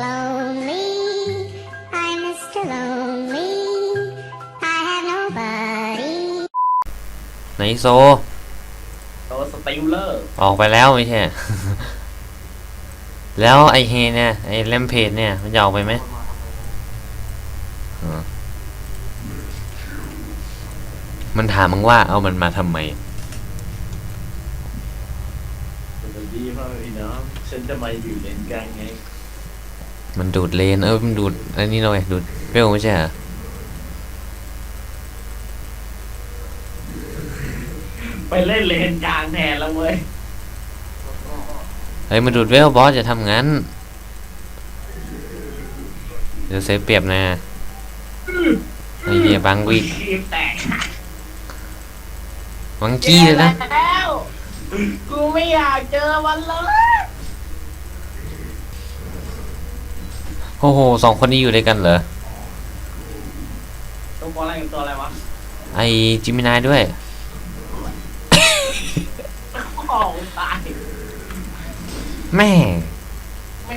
Lonely, I'm Mr. Lonely. I have nobody. ไหนโซตัวสติลเลอร์ออกไปแล้วไม่ใช่ แล้วไอเฮเนี่ย ไอแลมเพจเนี่ย มันจะออกไปไหมอ๋อมันถามมึงว่าเอามันมาทำไม สวัสดีพ่อพี่น้องฉันจะมาอยู่เลนกลางไง มันดูดเลน เออ มันดูดอันนี้เลยดูดเปรี้ยวไม่ใช่เหรอไปเล่นเลนกลางแทนแล้วเว้ย เฮ้ย มันดูดเวลบอสจะทำงั้น เดี๋ยวเซฟเปรียบนะไอเฮียบังวิกคีบแตกบังกี้เลยนะแล้วกูไม่อยากเจอมันเลย โอ้โหสองคนนี้อยู่ด้วยกันเหรอตัวอะไรกับตัวอะไรวะไอจิมินายด้วย โอ้ตายแม่แหม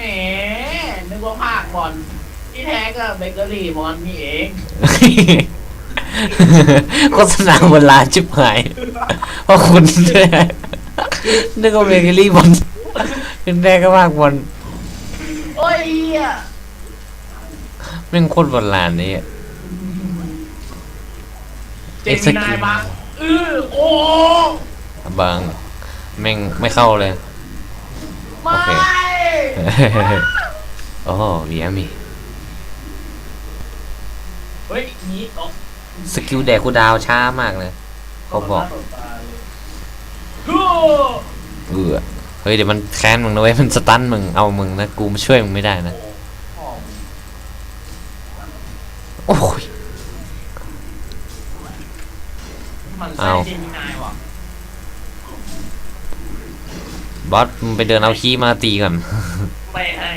นึกว่าภาคบอลที่แท้ก็เบเกอรี่บอลนี่เองโฆษณาโบราณชิบหายเพราะคุณเนี่ยนึกว่าเบเกอรี่บอลคุณแรกก็มากบอล โอ้ยเหี้ย แม่งโคตรโบราณนี่เจมินายบังเออโอ้บางแม่งไม่เข้าเลย ไม่ โอเคโอ้เวียมีเฮ้ยหนีตกสกิลแดกกูดาวช้ามากเลยเขาบอกฮู้เออเฮ้ยเดี๋ยวมันแค้นมึงนะเว้ยมันสตันมึงเอามึงนะกูมาช่วยมึงไม่ได้นะ โอ้ย มัน เอาใช่เจมินายว่ะบอสมึงไปเดินเอาขี้มาตีก่อนไม่ให้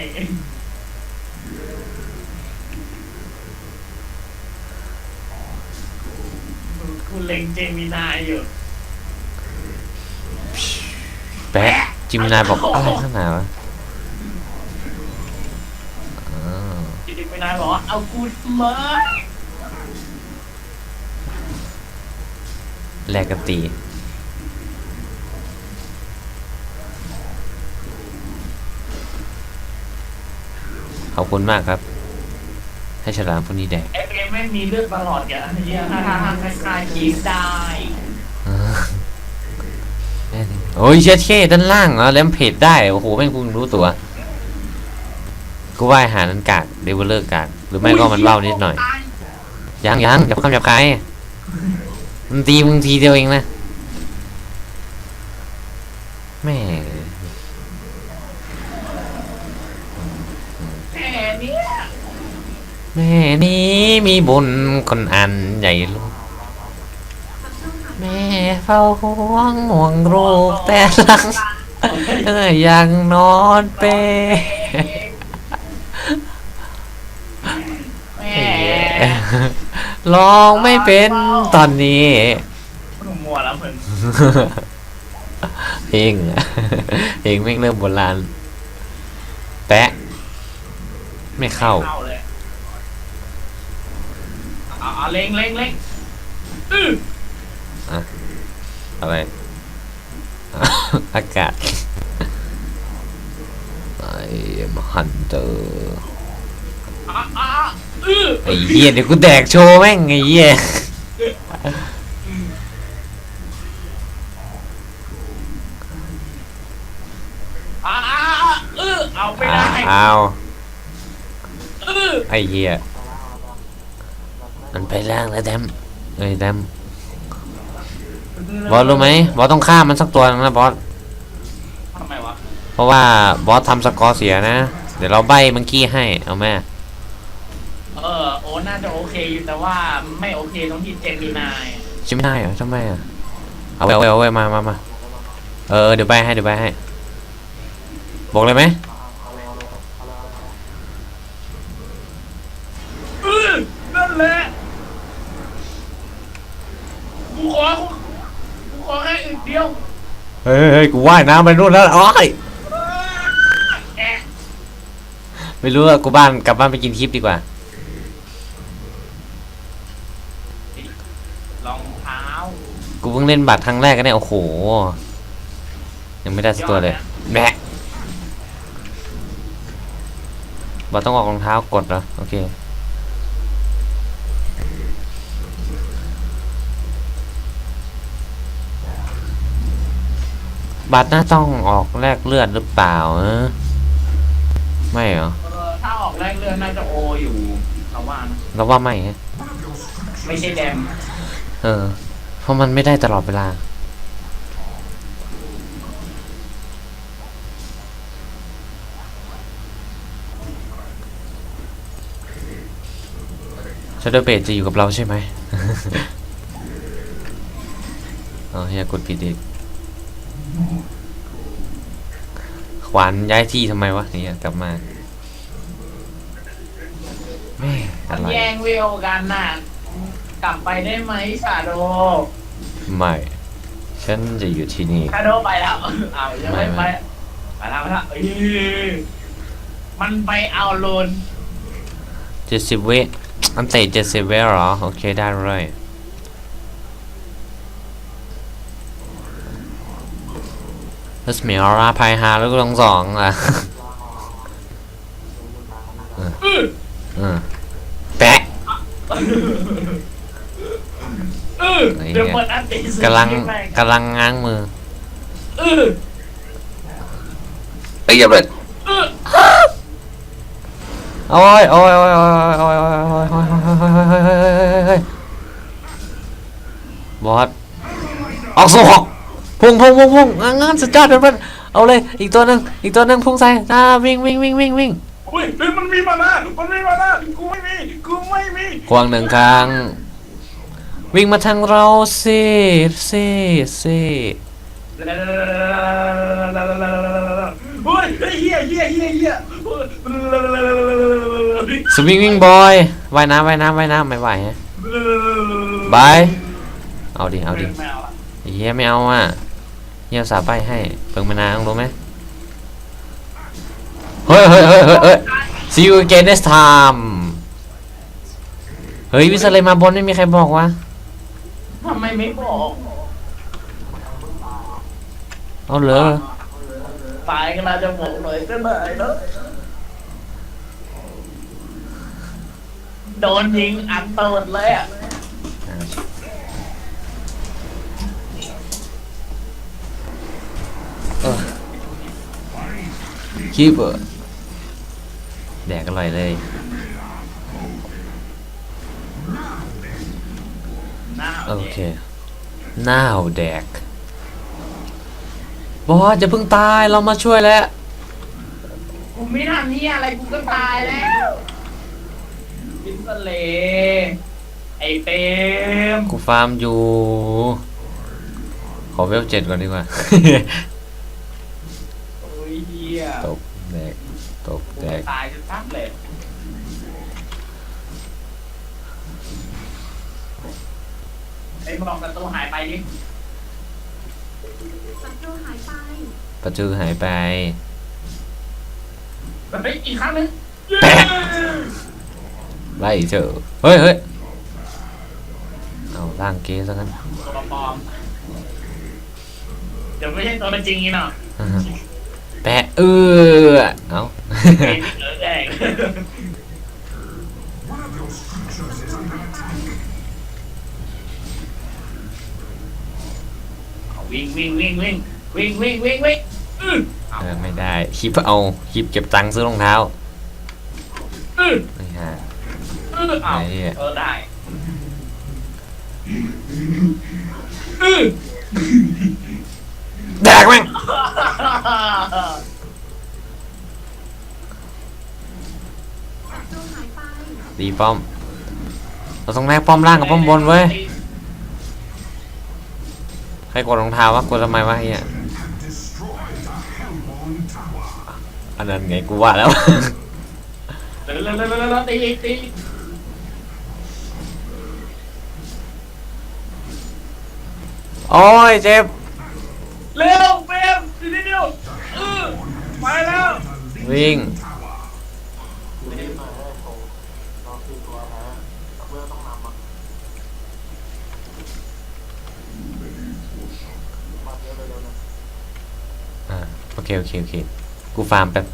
กูเล็งเจมินายอยู่แปะจิมนายบอกอะไรข้างหนาวะอ่าเจมินายบอกว่าเอากูมา แลกกันตีขอบคุณมากครับ ให้ฉลามพวกนี้แดกเอฟเอ็มไม่มีเลือดตลอดแกเฮียฮ่าฮ่าฮ่าคล้ายๆกีฟได้อ่าแน่นอนโอ้ยเช็ดเท่ด้านล่างเหรอแลมเพจได้ โอ้โหแม่งกูรู้ตัว กูว่าอาหารนั้นกากเดเวลเลอร์กากหรือไม่ก็มันเบ้านิดหน่อย ยังยังอย่าข้ามอย่าคาย มันตีมึงทีเดียวเองนะแม่แค่เนี้ยแม่นี้มีบุญคนอันใหญ่ลูก แม่เฝ้าห่วงห่วงลูกแต่หลังเออยังนอนเปแม่ ร้องไม่เป็นตอนนี้มัวแล้วเพิ่นเพลงเพลงไม่งเริ่มโบราณแปะไม่เข้าเข้าเลยเอาเอาเล็งเล็งเล็งอื้ออะไร อากาศไอ้ฮันเตอร์อะอะอื้อ ไอ้เหี้ยเดี๋ยวกูแดกโชว์แม่งไอ้เหี้ยอะอะอะอื้อเอาไปได้อ้าวอื้อไอ้เหี้ยมันไปล่างแล้วแดมเอ้ยแดมบอสรู้ไหมบอสต้องฆ่ามันสักตัวนึงนะบอสทำไมวะเพราะว่าบอสทำสกอร์เสียนะ เดี๋ยวเราใบมังกี้ให้เอาแม่เออโอ้ น่าจะโอเคอยู่แต่ว่าไม่โอเคตรงที่เจมินายใช่ไม่ได้เหรอทำไมอะเอาไปเอาไปเอาไปมามามาเออเดี๋ยวใบให้เดี๋ยวใบให้ บอกเลยไหมอื้อนั่นแหละกูขอกูขอแค่อึดเดียวเฮ้ยเฮ้ยกูว่ายน้ำไปนู่นแล้วโอ้ยแอะ ไม่รู้อะกูบ้านกลับบ้านไปกินคลิปดีกว่า รองเท้ากูเพิ่งเล่นบัตรครั้งแรกกันเนี่ยโอ้โห ยังไม่ได้สักตัวเลยแบะบัตรต้องออกรองเท้ากดเหรอ โอเค บัตรน่าต้องออกแลกเลือดหรือเปล่าเออไม่เหรอ เออถ้าออกแรกเรื่องน่าจะโออยู่เราว่านะเราว่าไม่ฮะไม่ใช่แดม เออ เพราะมันไม่ได้ตลอดเวลา ชาโดว์เบดจะอยู่กับเราใช่ไหมอ๋อเฮียกดผิดอีกขวานย้ายที่ทำไมวะเนี่ยกลับมาแม่อะไร แย่งเวลกันน่ะ กลับไปได้ไหมชาโดไม่ ฉันจะอยู่ที่นี่ ชาโดไปแล้วเอายังไม่ไม่ไปไม่ ไปแล้วไปแล้วเอ้ยมันไปเอาโลนเจ็ดสิบเวทอันเตะเจ็ดสิบเวทเหรอ โอเค ได้เลยแล้วสมีอราพายฮาแล้วก็ลงสองอะอื้อเออแปะ อื้อไอ้เหี้ยเดี๋ยวเปิดอันตีสุดกำลังแม่กำลังง้างมืออื้อเอ้ยอย่าเปิดอื้อโอ้ยโอ้ยโอ้ยโอ้ยโอ้ยโอ้ยโอ้ยโอ้ยโอ้ยโอ้ยโอ้ยโอ้ยโอ้ยบอสออกสู่หกพุ่งพุ่งพุ่งพุ่งงานงานสุดยอดเพื่อนๆเอาเลยอีกตัวหนึ่งอีกตัวหนึ่งพุ่งใส่อ่าวิ่งวิ่งวิ่งวิ่งวิ่งอุ้ยเฮ้ยมันมีมานะมันมีมานะกูไม่มีกูไม่มีควงหนึ่งครั้ง วิ่งมาทางเราสิสิสิเฮ้ยเฮ้ยเฮียเฮียเฮียเฮียสวิงวิ่งบอยว่ายน้ำว่ายน้ำว่ายน้ำไม่ไหวฮะบายเอาดิเอาดิไม่เอาละเฮียไม่เอาอะเฮียสาไปให้เปิงมานางรู้ไหมเฮ้ยเฮ้ยเฮ้ยเฮ้ยเฮ้ย see you again next time เฮ้ยวิสเลยมาบนไม่มีใครบอกวะ ทำไมไม่บอกเอาเหรอตายก็น่าจะบอกหน่อยก็ได้เนอะโดนยิงอัดเติดเลยอะคีบแดกอร่อยเลย โอเคน้าวแดกบอสจะเพิ่งตายเรามาช่วยแล้ว กูไม่ทำนี่อะไรกูก็ตายแล้วบินทะเลไอเต็มกูฟาร์มอยู่ ขอเวลเจ็ดก่อนดีกว่า โอ้ยเฮียตบแดกตบกูแดกตายจน ทับเลยไอ้บอกประตูหายไปดิประจูหายไป แบบนี้อีกครั้งหนึงแปะไล่เจอเฮ้ยเฮ้ยเอาร่างเกสซะงั้น ตัวปลอมเดี๋ยวไม่ใช่ตัวเป็นจริงอีกเนาะแปะเออเอา เป็นอีกเออแดง วิ่งวิ่งวิ่งวิ่งวิ่งวิ่งวิ่งวิ่งอื้อเออไม่ได้คลิปเอาคลิปเก็บตังค์ซื้อรองเท้าอื้อไม่ฮะ อื้อเอาไอ้เหี้ยเออได้อื้อแดกแม่งตีป้อม เราต้องแลกป้อมล่างกับป้อมบนเว้ย ใครกดรองเท้าวะกดทำไมวะเฮียอันนั้นไงกูว่าแล้วเร็วเร็วเร็วเร็วเร็วตีอีกตีอีกโอ้ยเจ็บเร็วเฟรมทีนี้เดียวอื้อไปแล้ว วิ่ง หน่อยให้โผล่เราคือตัวแพ้เมื่อต้องนำอะมาเยอะเลยเร็วนะ อ่าโอ เคโอเคโอเค กูฟาร์มแป๊บ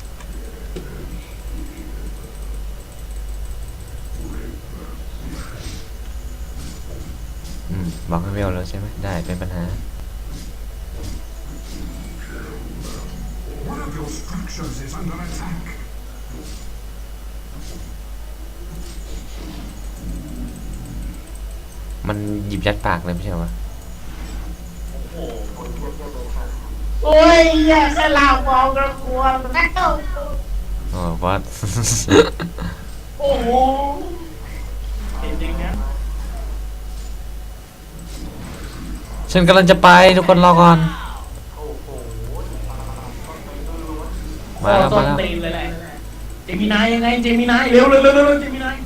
อืมบอกให้เวลแล้วใช่ไหมได้เป็นปัญหา One of your structures is under attack. มันหยิบยัดปากเลยไม่ใช่เหรอวะ โอ้โหคนเทียบเทียบเลยครับโอ้ยอย่าแค่ลาวมองกระกลัวแล้วอ๋อวัด โอ้โหเห็นจริงนะฉันกำลังจะไปทุกคนรอก่อนโอ้โหต้องไปดูว่ามาแล้วโอ้มาต้แล้นวตีนเลยแหละเจมินายยังไงเจมินายเร็วเร็วเร็วเร็วเจมินาย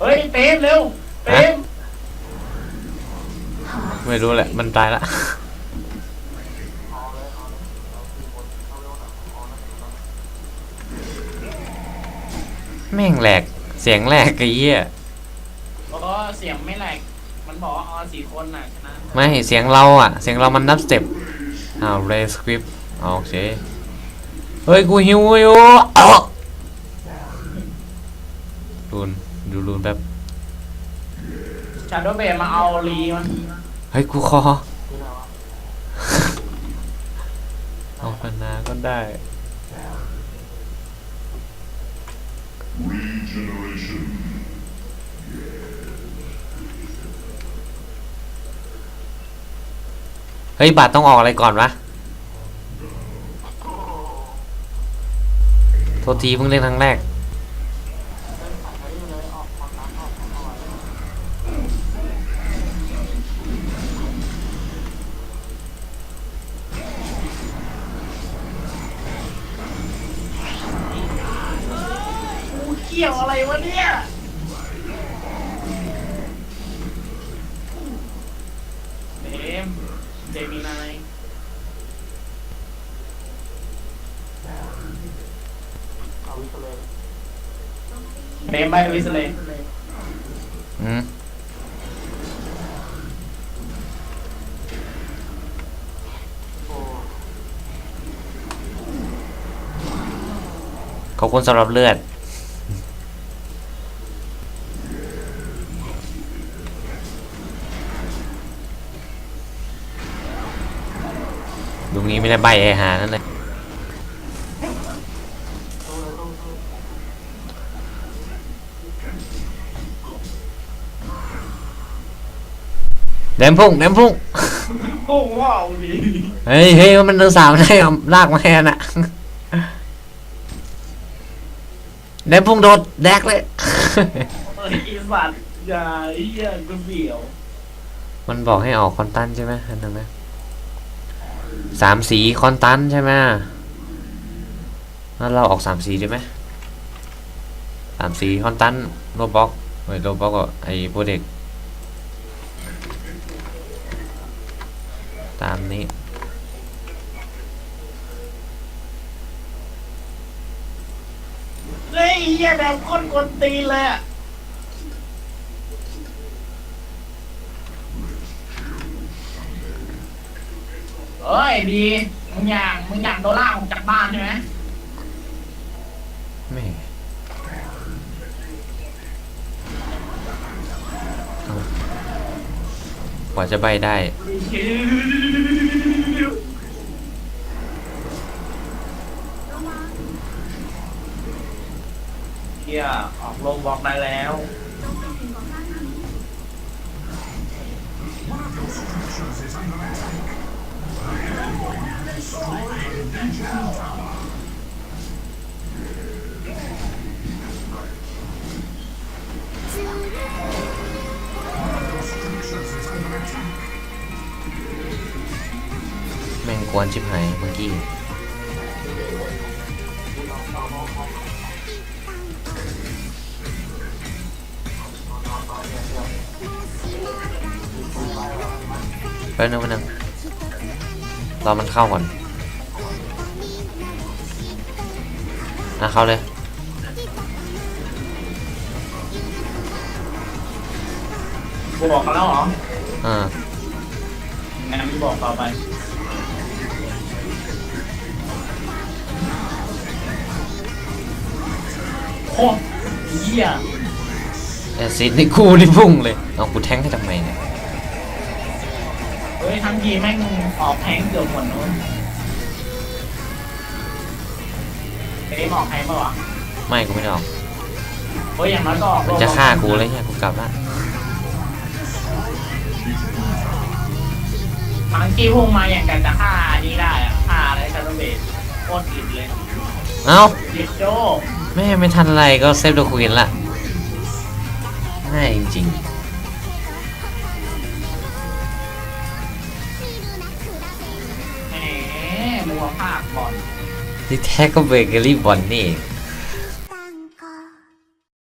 เฮ้ยเต็มเร็ว เต็มไม่รู้แหละ มันตายละ แม่งแหลก เสียงแหลกไอ้เหี้ยเพราะเสียงไม่แหลก มันบอกว่าออนสี่คนน่ะชนะไม่เสียงเราอะ เสียงเรามันนับสเต็ปอ้าวเรสคริปโอเค เฮ้ย กูหิวอยู่อ้าวรูนดูรูนแป๊บ ชาโดว์เบดมาเอาลีมันเฮ้ยกูคอเอาพนาก็ได้เฮ้ยบัตรต้องออกอะไรก่อนวะ โทษทีเพิ่งเล่นครั้งแรก เต็มไปวิสเลยอืมโอ้ขอบคุณสำหรับเลือด ดูงี้ไม่ได้ใบไอหานั่นเลย ตู้เลยตู้ตู้ เดมพุ่งเดมพุ่งโอ้ว้าวดีเฮ้ยเฮ้ยมันเดินสามได้เอาลากมาแทนอะเดมพุ่งโดดแดกเลยเฮ้ยอีสัตว์อย่าไอ้เหี้ยกูเบี่ยวมันบอกให้ออกคอนตันใช่ไหมอันนั้นนะสามสีคอนตันใช่ไหมแล้วเราออกสามสีได้ไหมสามสีคอนตันโรบล็อกเฮ้ยโรบล็อกก็ไอ้โปรเด็ก ตามนี้ เฮ้ยไอ้เหี้ยแบบคนกวนตีนเลยอะเอ้ยดีมึงอยากมึงอยากโดนล่าออกจากบ้านใช่ไหมแม่เอากว่าจะใบได้ เฮียออก ลงบอกได้แล้ว แม่งกวนชิบหายเมื่อกี้ ป๊บนึงแป๊บนึงรอมันเข้าก่อนนะเข้าเลยกูบอกเขาแล้วเหรออ่า งั้นไม่บอกต่อไป โคตรเหี้ย แอซซิดนี่กูนี่พุ่งเลย เอากูแทงให้ทำไมเนี่ยเฮ้ยทั้งทีแม่งออกแพงเกือบหมดนู้นเอ้ยออกแพงปะวะไม่กูไม่ได้ออกเฮ้ยอย่างน้อยก็ออกมันจะฆ่ากูเลยเนี่ยกูกลับละมังกี้พุ่งมาอย่างกันจะฆ่าอันนี้ได้อะฆ่าอะไรกันต้องเบสโคตรอิดเลยเอ้าดิโจแม่ไม่ทันไรก็เซฟโดควินละง่ายจริงแากบอลที่แท้ก็เบเกอรี่บอลนี่เอง